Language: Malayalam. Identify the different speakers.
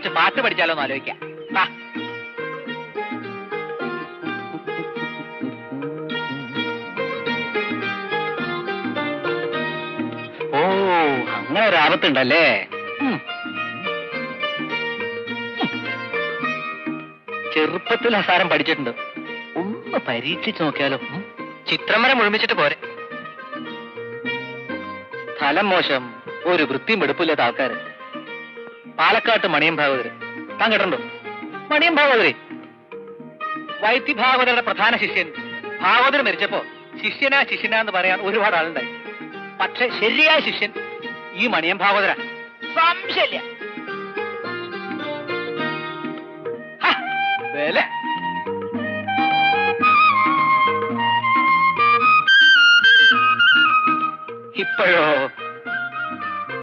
Speaker 1: കുറച്ച് പാട്ട് പഠിച്ചാലോ എന്ന് ആലോചിക്കാം. ഓ അങ്ങനെ ഒരു ആപത്തുണ്ടല്ലേ? ചെറുപ്പത്തിൽ ഹസാരം പഠിച്ചിട്ടുണ്ട്. ഒന്ന് പരീക്ഷിച്ചു നോക്കിയാലോ. ചിത്രം വരെ മുഴുമിച്ചിട്ട് പോരെ. സ്ഥലം മോശം. ഒരു വൃത്തിയും എടുപ്പില്ലാത്ത ആൾക്കാര്. പാലക്കാട്ട് മണിയം ഭാഗവതര്. താൻ കേട്ടോ മണിയം ഭാഗവതരെ. വൈദ്യ ഭാഗവതരുടെ പ്രധാന ശിഷ്യൻ. ഭാഗവതർ മരിച്ചപ്പോ ശിഷ്യനാ ശിഷ്യനാ എന്ന് പറയാൻ ഒരുപാട് ആളുണ്ടായി. പക്ഷെ ശരിയായ ശിഷ്യൻ ഈ മണിയം ഭാഗവതര സംശയമില്ല. വില. ഇപ്പോഴോ